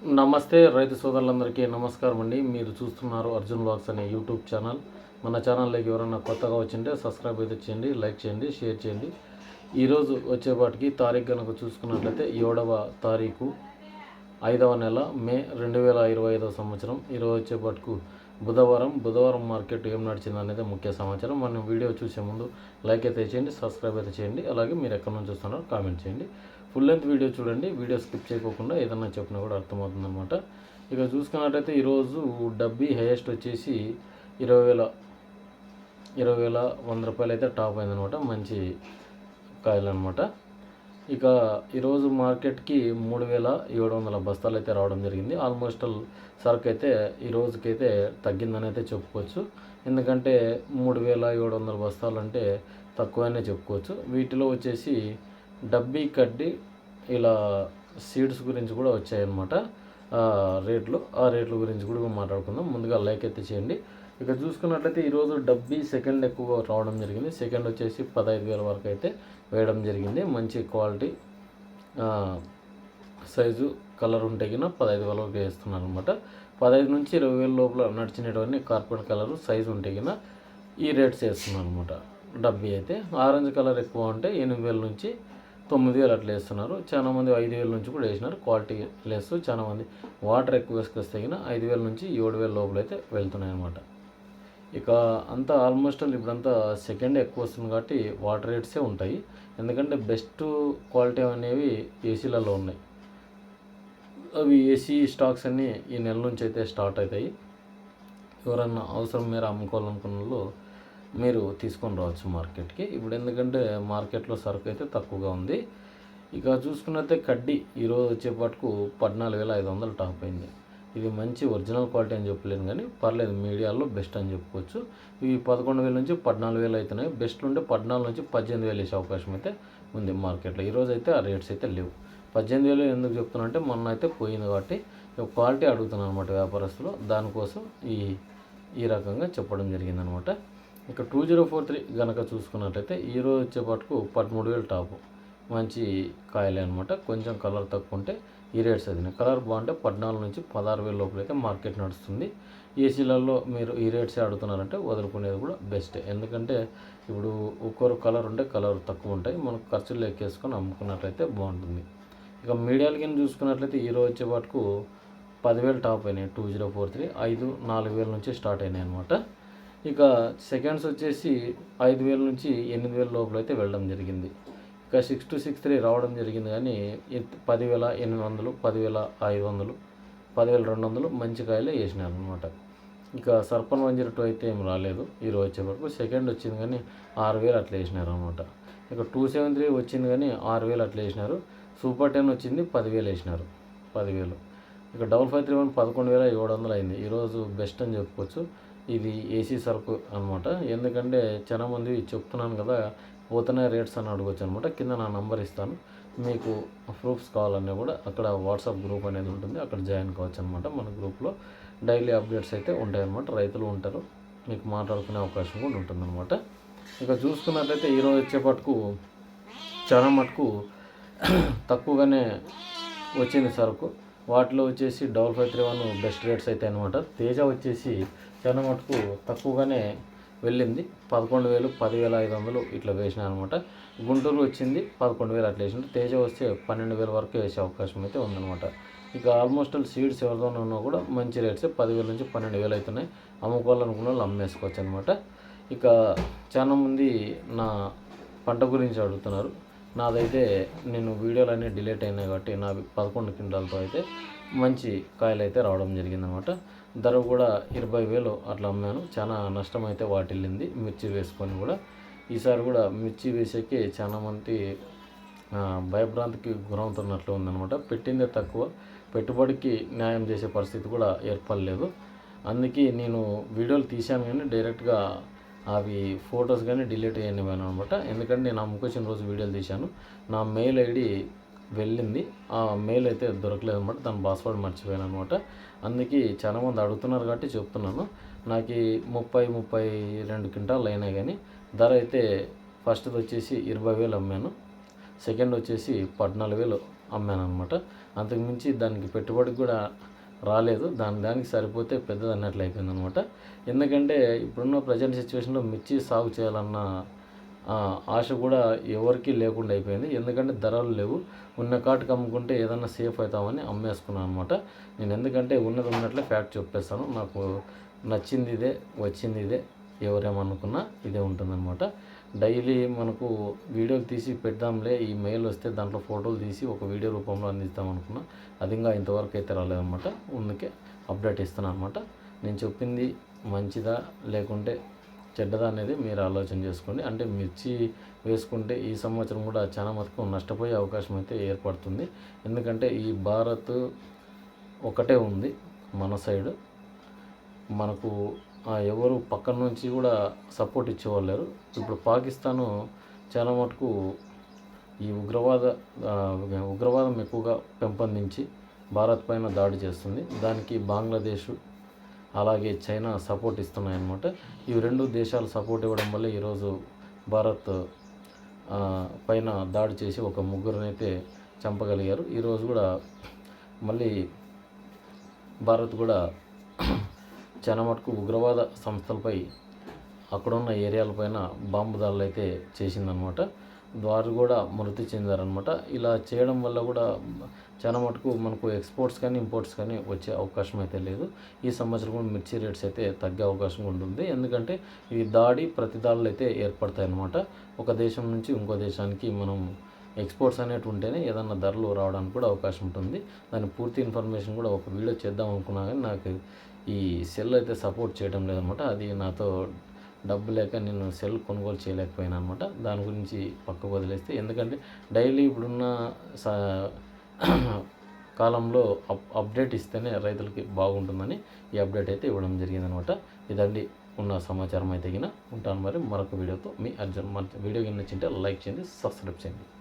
నమస్తే రైతు సోదరులందరికీ నమస్కారం అండి. మీరు చూస్తున్నారు అర్జున్ బ్లాగ్స్ అనే యూట్యూబ్ ఛానల్. మన ఛానల్లోకి ఎవరైనా కొత్తగా వచ్చింటే సబ్స్క్రైబ్ అయితే చేయండి లైక్ చేయండి షేర్ చేయండి. ఈరోజు వచ్చేపాటికి తారీఖు కనుక చూసుకున్నట్లయితే ఏడవ తారీఖు ఐదవ నెల మే రెండు వేల ఇరవై ఐదవ సంవత్సరం. ఈరోజు వచ్చేపాటుకు బుధవారం బుధవారం మార్కెట్ ఏం నడిచింది అనేది ముఖ్య సమాచారం. మనం వీడియో చూసే ముందు లైక్ అయితే చేయండి సబ్స్క్రైబ్ అయితే చేయండి అలాగే మీరు ఎక్కడి నుంచి చూస్తున్నారో కామెంట్ చేయండి. ఫుల్ లెంత్ వీడియో చూడండి వీడియో స్కిప్ చేయకోకుండా ఏదన్నా చెప్పినా కూడా అర్థమవుతుంది అనమాట ఇక చూసుకున్నట్టయితే ఈరోజు డబ్బీ హైయెస్ట్ వచ్చేసి ఇరవై వేల ఇరవై వేల వంద రూపాయలు అయితే టాప్ అయిందనమాట మంచి కాయలు అనమాట ఇక ఈరోజు మార్కెట్కి మూడు వేల ఏడు వందల బస్తాలు అయితే రావడం జరిగింది. ఆల్మోస్ట్ సరుకు అయితే ఈ రోజుకైతే తగ్గిందని అయితే చెప్పుకోవచ్చు. ఎందుకంటే మూడు వేల ఏడు వందల బస్తాలు అంటే తక్కువనే చెప్పుకోవచ్చు. వీటిలో వచ్చేసి డబ్బీ కడ్డి ఇలా సీడ్స్ గురించి కూడా వచ్చాయన్నమాట. రేట్లు ఆ రేట్ల గురించి కూడా మాట్లాడుకుందాం. ముందుగా లైక్ అయితే చేయండి. ఇక్కడ చూసుకున్నట్లయితే ఈరోజు డబ్బీ సెకండ్ ఎక్కువ రావడం జరిగింది. సెకండ్ వచ్చేసి పదహైదు వేల వరకు అయితే వేయడం జరిగింది. మంచి క్వాలిటీ సైజు కలర్ ఉంటే కింద పదహైదు వేల వరకు వేస్తున్నాను అనమాట పదహైదు నుంచి ఇరవై వేల లోపల నడిచినటువంటి కార్పెట్ కలర్ సైజు ఉంటే కింద ఈ రేట్స్ వేస్తున్నాను అనమాట డబ్బీ అయితే. ఆరెంజ్ కలర్ ఎక్కువ ఉంటే ఎనిమిది వేల నుంచి తొమ్మిది వేలు అట్లా వేస్తున్నారు. చాలామంది ఐదు వేల నుంచి కూడా వేసినారు. క్వాలిటీ లెస్ చాలా మంది వాటర్ ఎక్కువ వేసుకొస్తే తగిన ఐదు వేల నుంచి ఏడు వేల లోపల అయితే వెళ్తున్నాయి అనమాట ఇక అంతా ఆల్మోస్ట్ ఆల్ ఇప్పుడంతా సెకండ్ ఎక్కువ వస్తుంది కాబట్టి వాటర్ రేట్సే ఉంటాయి. ఎందుకంటే బెస్ట్ క్వాలిటీ అనేవి ఏసీలలో ఉన్నాయి. అవి ఏసీ స్టాక్స్ అన్నీ ఈ నెల నుంచి అయితే స్టార్ట్ అవుతాయి. ఎవరన్నా అవసరం మీరు అమ్ముకోవాలనుకున్న వాళ్ళు మీరు తీసుకొని రావచ్చు మార్కెట్కి. ఇప్పుడు ఎందుకంటే మార్కెట్లో సరుకు అయితే తక్కువగా ఉంది. ఇక చూసుకున్నట్టే కడ్డీ ఈరోజు వచ్చేపాటుకు పద్నాలుగు వేల ఐదు వందలు టాప్ అయింది. ఇది మంచి ఒరిజినల్ క్వాలిటీ అని చెప్పలేను కానీ పర్లేదు మీడియాలో బెస్ట్ అని చెప్పుకోవచ్చు. ఇవి పదకొండు వేల నుంచి పద్నాలుగు వేలు అవుతున్నాయి. బెస్ట్ ఉంటే పద్నాలుగు నుంచి పద్దెనిమిది వేలు వేసే అవకాశం అయితే ఉంది మార్కెట్లో. ఈరోజు అయితే ఆ రేట్స్ అయితే లేవు. పద్దెనిమిది వేలు ఎందుకు చెప్తున్నా అంటే మొన్న అయితే పోయింది కాబట్టి క్వాలిటీ అడుగుతున్నాను అనమాట వ్యాపారస్తులు. దానికోసం ఈ ఈ రకంగా చెప్పడం జరిగిందనమాట ఇక టూ జీరో ఫోర్ త్రీ గనక చూసుకున్నట్లయితే ఈరోజు వచ్చేపాటుకు పదమూడు వేలు టాపు. మంచి కాయలే అనమాట కొంచెం కలర్ తక్కువ ఉంటే ఈ రేట్స్ అది కలర్ బాగుంటే పద్నాలుగు నుంచి పదహారు వేల లోపల అయితే మార్కెట్ నడుస్తుంది. ఏసీలలో మీరు ఈ రేట్స్ అడుగుతున్నారంటే వదులుకునేది కూడా బెస్ట్. ఎందుకంటే ఇప్పుడు ఒక్కొరు కలర్ ఉంటే కలర్ తక్కువ ఉంటాయి. మనకు ఖర్చులు ఎక్కేసుకొని అమ్ముకున్నట్లయితే బాగుంటుంది. ఇక మీడియాలు కింద చూసుకున్నట్లయితే ఈరోజు వచ్చేపాటుకు పదివేలు టాప్ అయినాయి. టూ జీరో ఫోర్ త్రీ ఐదు నాలుగు వేల నుంచి స్టార్ట్ అయినాయి అనమాట ఇక సెకండ్స్ వచ్చేసి ఐదు వేల నుంచి ఎనిమిది వేల లోపల అయితే వెళ్ళడం జరిగింది. ఇక సిక్స్ టు సిక్స్ త్రీ రావడం జరిగింది కానీ పదివేల ఎనిమిది వందలు పదివేల ఐదు వందలు పదివేల రెండు వందలు మంచి కాయలే వేసినారు అనమాట ఇక సర్పన్ వన్ జీరో టూ అయితే ఏం రాలేదు. ఈరోజు వచ్చే వరకు సెకండ్ వచ్చింది కానీ ఆరు వేలు అట్లా వేసినారు అనమాట ఇక టూ సెవెన్ త్రీ వచ్చింది కానీ ఆరు వేలు అట్లా వేసినారు. సూపర్ టెన్ వచ్చింది పదివేలు వేసినారు. పదివేలు. ఇక డబల్ ఫైవ్ త్రీ వన్ పదకొండు వేల ఏడు వందలు అయింది. ఈరోజు బెస్ట్ అని చెప్పుకోవచ్చు. ఇది ఏసీ సరుకు అనమాట ఎందుకంటే చాలా మంది చెప్తున్నాను కదా పోతనే రేట్స్ అని అడగచ్చు అనమాట కింద నా నంబర్ ఇస్తాను. మీకు ప్రూఫ్స్ కావాలన్నా కూడా అక్కడ వాట్సాప్ గ్రూప్ అనేది ఉంటుంది. అక్కడ జాయిన్ కావచ్చు అనమాట మన గ్రూప్లో డైలీ అప్డేట్స్ అయితే ఉంటాయన్నమాట రైతులు ఉంటారు. మీకు మాట్లాడుకునే అవకాశం కూడా ఉంటుందన్నమాట ఇక చూసుకున్నట్లయితే ఈరోజు వచ్చేపట్టుకు చాలా మటుకు తక్కువగానే వచ్చింది సరుకు. వాటిలో వచ్చేసి double five three one best rates అయితే అనమాట తేజ వచ్చేసి చాలా మటుకు తక్కువగానే వెళ్ళింది. పదకొండు వేలు పదివేల ఐదు వందలు ఇట్లా వేసిన అనమాట గుంటూరు వచ్చింది పదకొండు వేలు అట్లా వేసిండు తేజ వస్తే పన్నెండు వేల వరకు వేసే అవకాశం అయితే ఉందన్నమాట. ఇక ఆల్మోస్ట్ ఆల్ సీడ్స్ ఎవరితో ఉన్నా కూడా మంచి రేట్స్ పదివేల నుంచి పన్నెండు వేలు అవుతున్నాయి. అమ్ముకోవాలనుకున్న వాళ్ళు అమ్మేసుకోవచ్చు అనమాట ఇక చాలామంది నా పంట గురించి అడుగుతున్నారు. నాదైతే నేను వీడియోలు అన్నీ డిలీట్ అయినాయి కాబట్టి నా పదకొండు క్వింటాలతో అయితే మంచి కాయలు అయితే రావడం జరిగిందనమాట. ధర కూడా ఇరవై వేలు అట్లా అమ్మాను. చాలా నష్టం అయితే వాటిల్లింది మిర్చి వేసుకొని కూడా. ఈసారి కూడా మిర్చి వేసేకి చాలా మంది భయభ్రాంతికి గురవుతున్నట్లు ఉందనమాట. పెట్టిందే తక్కువ. పెట్టుబడికి న్యాయం చేసే పరిస్థితి కూడా ఏర్పడలేదు. అందుకే నేను వీడియోలు తీశాను కానీ డైరెక్ట్గా అవి ఫొటోస్ కానీ డిలీట్ చేయనివ్వను అనమాట ఎందుకంటే నేను ముఖొచ్చిన రోజు వీడియోలు తీశాను. నా మెయిల్ ఐడి వెళ్ళింది. ఆ మెయిల్ అయితే దొరకలేదు అనమాట దాని పాస్వర్డ్ మర్చిపోయాను అనమాట అందుకే చాలామంది అడుగుతున్నారు కాబట్టి చెప్తున్నాను. నాకు ముప్పై ముప్పై రెండు క్వింటాలు అయినాయి కానీ ధర అయితే ఫస్ట్ది వచ్చేసి ఇరవై వేలు అమ్మాను. సెకండ్ వచ్చేసి పద్నాలుగు వేలు అమ్మాను అనమాట అంతకుమించి దానికి పెట్టుబడికి కూడా రాలేదు. దాని దానికి సరిపోతే పెద్దది అన్నట్లు అయిపోయింది అనమాట ఎందుకంటే ఇప్పుడున్న ప్రజెంట్ సిచ్యువేషన్లో మిర్చి సాగు చేయాలన్న ఆశ కూడా ఎవరికీ లేకుండా అయిపోయింది. ఎందుకంటే ధరలు లేవు. ఉన్న కాటుకు అమ్ముకుంటే ఏదన్నా సేఫ్ అవుతామని అమ్మేసుకున్నాను అనమాట నేను ఎందుకంటే ఉన్నది ఉన్నట్లే ఫ్యాక్ట్ చెప్పేస్తాను. నాకు నచ్చింది ఇదే వచ్చింది ఇదే ఎవరేమనుకున్నా ఇదే ఉంటుందన్నమాట. డైలీ మనకు వీడియోలు తీసి పెడదాంలే ఈ మెయిల్ వస్తే దాంట్లో ఫోటోలు తీసి ఒక వీడియో రూపంలో అందిస్తాం అనుకున్నా. అది ఇంకా ఇంతవరకు అయితే రాలేదన్నమాట. అందుకే అప్డేట్ ఇస్తున్నాను అనమాట నేను చెప్పింది మంచిదా లేకుంటే చెడ్డదా అనేది మీరు ఆలోచన చేసుకోండి. అంటే మిర్చి వేసుకుంటే ఈ సంవత్సరం కూడా చాలా మటుకు నష్టపోయే అవకాశం అయితే ఏర్పడుతుంది. ఎందుకంటే ఈ భారత్ ఒకటే ఉంది మన సైడ్. మనకు ఎవరు పక్కన నుంచి కూడా సపోర్ట్ ఇచ్చేవాళ్ళు లేరు. ఇప్పుడు పాకిస్తాను చాలా మటుకు ఈ ఉగ్రవాద ఉగ్రవాదం ఎక్కువగా పెంపొందించి భారత్ పైన దాడి చేస్తుంది. దానికి బంగ్లాదేశ్ అలాగే చైనా సపోర్ట్ ఇస్తున్నాయన్నమాట. ఈ రెండు దేశాలు సపోర్ట్ ఇవ్వడం వల్ల ఈరోజు భారత్ పైన దాడి చేసి ఒక ముగ్గురునైతే చంపగలిగారు. ఈరోజు కూడా మళ్ళీ భారత్ కూడా చాలా మటుకు ఉగ్రవాద సంస్థలపై అక్కడున్న ఏరియాలపైన బాంబు దాడులు అయితే చేసిందనమాట వారు కూడా మృతి చెందారనమాట ఇలా చేయడం వల్ల కూడా చాలా మటుకు మనకు ఎక్స్పోర్ట్స్ కానీ ఇంపోర్ట్స్ కానీ వచ్చే అవకాశం అయితే లేదు. ఈ సంవత్సరం కూడా మిర్చి రేట్స్ అయితే తగ్గే అవకాశం ఉంటుంది ఎందుకంటే ఈ దాడి ప్రతిదాడులు అయితే ఏర్పడతాయి అన్నమాట ఒక దేశం నుంచి ఇంకో దేశానికి మనం ఎక్స్పోర్ట్స్ అనేవి ఉంటేనే ఏదన్నా ధరలు రావడానికి కూడా అవకాశం ఉంటుంది. దాని పూర్తి ఇన్ఫర్మేషన్ కూడా ఒక వీడియో చేద్దాం అనుకున్నా కానీ నాకు ఈ సెల్ అయితే సపోర్ట్ చేయడం లేదనమాట. అది నాతో డబ్బు లేక నేను సెల్ కొనుగోలు చేయలేకపోయాను అనమాట. దాని గురించి పక్కకు వదిలేస్తే ఎందుకంటే డైలీ ఇప్పుడున్న సా కాలంలో అప్ అప్డేట్ ఇస్తేనే రైతులకి బాగుంటుందని ఈ అప్డేట్ అయితే ఇవ్వడం జరిగిందనమాట. ఇదండి. ఉన్న సమాచారం అయితే గిన. ఉంటాను మరి మరొక వీడియోతో. మీ అర్జున్. మన వీడియో కింద నచ్చింటే లైక్ చేయండి సబ్స్క్రైబ్ చేయండి.